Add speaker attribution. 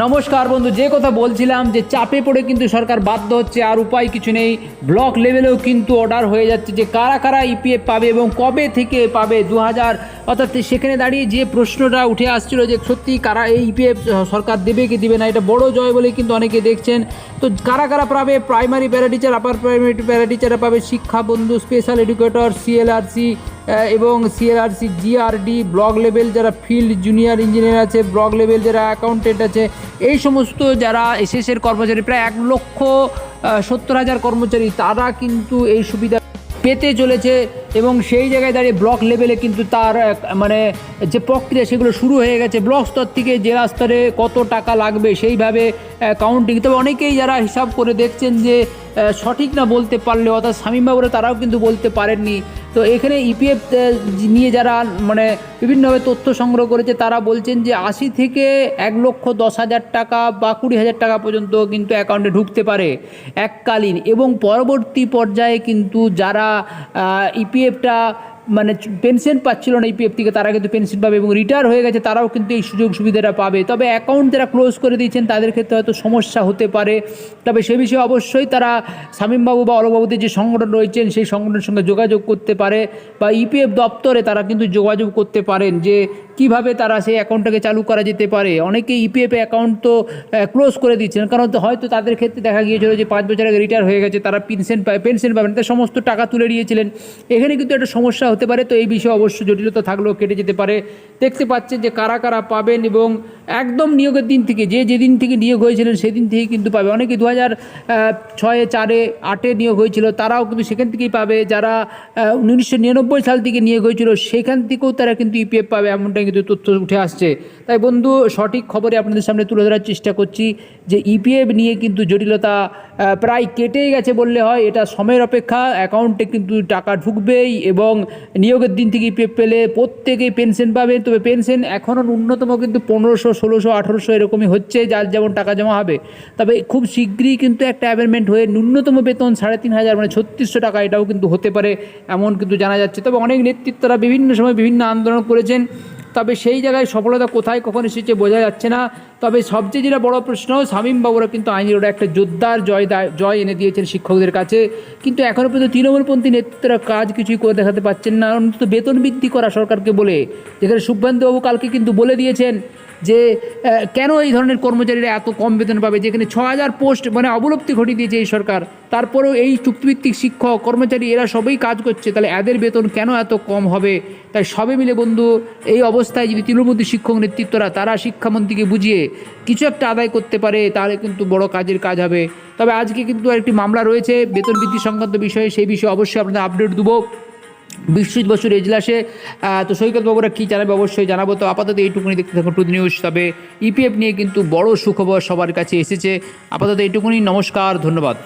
Speaker 1: নমস্কার বন্ধু, যে কথা বলছিলাম যে চাপে পড়ে কিন্তু সরকার বাধ্য হচ্ছে, আর উপায় কিছু নেই। ব্লক লেভেলেও কিন্তু অর্ডার হয়ে যাচ্ছে যে কারা কারা ইপিএফ পাবে এবং কবে থেকে পাবে দু হাজার অর্থাৎ সেখানে দাঁড়িয়ে যে প্রশ্নটা উঠে আসছিল যে সত্যি কারা এই ইপিএফ সরকার দেবে কি দেবে না, এটা বড় জয় বলে কিন্তু অনেকে দেখছেন। তো কারা কারা পাবে? Primary para teacher upper primary প্যারা টিচাররা পাবে শিক্ষা বন্ধু স্পেশাল এডুকেটর সিএলআরসি এবং সিএলআরসি জিআরডি ব্লক লেভেল যারা ফিল্ড জুনিয়র ইঞ্জিনিয়ার আছে, ব্লক লেভেল যারা অ্যাকাউন্টেন্ট আছে, এই সমস্ত যারা এসএসের কর্মচারী, প্রায় এক লক্ষ সত্তর হাজার কর্মচারী, তারা কিন্তু এই সুবিধা পেতে চলেছে। এবং সেই জায়গায় দাঁড়িয়ে ব্লক লেভেলে কিন্তু তার মানে যে প্রক্রিয়া সেগুলো শুরু হয়ে গেছে, ব্লক স্তর থেকে জেলা স্তরে কত টাকা লাগবে সেইভাবে কাউন্টিং তবে অনেকেই যারা হিসাব করে দেখছেন যে সঠিক না বলতে পারলে, অর্থাৎ স্বামীবাবুরা তারাও কিন্তু বলতে পারেননি। তো এখানে ইপিএফ নিয়ে যারা মানে বিভিন্নভাবে তথ্য সংগ্রহ করেছে, তারা বলছেন যে আশি থেকে এক লক্ষ দশ হাজার টাকা বা কুড়ি হাজার টাকা পর্যন্ত কিন্তু অ্যাকাউন্টে ঢুকতে পারে এককালীন। এবং পরবর্তী পর্যায়ে কিন্তু যারা ইপিএফটা মানে পেনশন পাচ্ছিল না ইপিএফ থেকে, তারা কিন্তু পেনশন পাবে এবং রিটায়ার হয়ে গেছে, তারাও কিন্তু এই সুযোগ সুবিধাটা পাবে। তবে অ্যাকাউন্ট যারা ক্লোজ করে দিয়েছেন, তাদের ক্ষেত্রে হয়তো সমস্যা হতে পারে। তবে সে বিষয়ে অবশ্যই তারা শামীমবাবু বা অলবাবুদের যে সংগঠন রয়েছেন, সেই সংগঠনের সঙ্গে যোগাযোগ করতে পারে বা ইপিএফ দপ্তরে তারা কিন্তু যোগাযোগ করতে পারেন যে কীভাবে তারা সেই অ্যাকাউন্টটাকে চালু করা যেতে পারে? অনেকে ইপিএফ অ্যাকাউন্ট তো ক্লোজ করে দিচ্ছেন। কারণ হয়তো তাদের ক্ষেত্রে দেখা গিয়েছিল যে পাঁচ বছর আগে রিটায়ার হয়ে গেছে, তারা পেনশন পায়, পেনশন পাবেন তার সমস্ত টাকা তুলে নিয়েছিলেন। এখানে কিন্তু একটা সমস্যা হতে পারে, তো এই বিষয়ে অবশ্য জটিলতা থাকলেও কেটে যেতে পারে। দেখতে পাচ্ছেন যে কারা কারা পাবেন এবং একদম নিয়োগের দিন থেকে, যে যেদিন থেকে নিয়োগ হয়েছিলেন সেদিন থেকেই কিন্তু পাবে। অনেকে দু হাজার ছয়ে, চারে, আটে নিয়োগ হয়েছিল, তারাও কিন্তু সেখান থেকেই পাবে। যারা উনিশশো নিরানব্বই সাল থেকে নিয়োগ হয়েছিল, সেখান থেকেও তারা কিন্তু ইপিএফ পাবে এমনটা কিন্তু তথ্য উঠে আসছে। তাই বন্ধু, সঠিক খবরে আপনাদের সামনে তুলে ধরার চেষ্টা করছি যে ইপিএফ নিয়ে কিন্তু জটিলতা প্রায় কেটেই গেছে বললে হয়, এটা সময়ের অপেক্ষা, অ্যাকাউন্টে কিন্তু টাকা ঢুকবেই এবং নিয়োগের দিন থেকে ইপিএফ পেলে প্রত্যেকেই পেনশন পাবে তবে পেনশন এখনও ন্যূনতম কিন্তু পনেরোশো, ষোলোশো, আঠেরোশো এরকমই হচ্ছে, যার যেমন টাকা জমা হবে। তবে খুব শীঘ্রই কিন্তু একটা অ্যামেন্ডমেন্ট হয়ে ন্যূনতম বেতন সাড়ে তিন হাজার মানে ছত্রিশশো টাকা এটাও কিন্তু হতে পারে, এমন কিন্তু জানা যাচ্ছে। তবে অনেক নেতৃত্বরা বিভিন্ন সময় বিভিন্ন আন্দোলন করেছেন। তবে সেই জায়গায় সফলতা কোথায় কখন এসেছে বোঝা যাচ্ছে না। তবে সবচেয়ে যেটা বড় প্রশ্ন, শামীম বাবুরা কিন্তু আইনের একটা যোদ্ধার জয় জয় এনে দিয়েছেন শিক্ষকদের কাছে। কিন্তু এখনও পর্যন্ত তৃণমূলপন্থী নেতৃত্বরা কাজ কিছুই করে দেখাতে পাচ্ছেন না। অন্তত বেতন বৃদ্ধি করা সরকারকে বলে, যেখানে সুভ্রান্তবাবু কালকে কিন্তু বলে দিয়েছেন যে কেন এই ধরনের কর্মচারীরা এত কম বেতন পাবে? যেখানে ছ হাজার পোস্ট মানে অবলুপ্তি ঘটিয়ে দিয়েছে এই সরকার। তারপরেও এই চুক্তিভিত্তিক শিক্ষক, কর্মচারী এরা সবই কাজ করছে। তাহলে এদের বেতন কেন এত কম হবে? তাই সবে মিলে বন্ধু, এই অবস্থায় যদি তৃণমূর্তি শিক্ষক নেতৃত্বরা, তারা শিক্ষামন্ত্রীকে বুঝিয়ে কিছু একটা আদায় করতে পারে, তাহলে কিন্তু বড় কাজের কাজ হবে। তবে আজকে কিন্তু একটি মামলা রয়েছে, বেতন বৃদ্ধি সংক্রান্ত বিষয়ে, সেই বিষয়ে অবশ্যই আপনাদের আপডেট দেবো। বিশ্বজিৎ বসুর এজলাসে তো সৈকত বাবুরা কী জানাবে অবশ্যই জানাব। তো আপাতত এইটুকুনি দেখতে থাকুন টুদ নিউজ। তবে ইপিএফ নিয়ে কিন্তু বড় সুখবর সবার কাছে এসেছে। আপাতত এইটুকুনি, নমস্কার, ধন্যবাদ।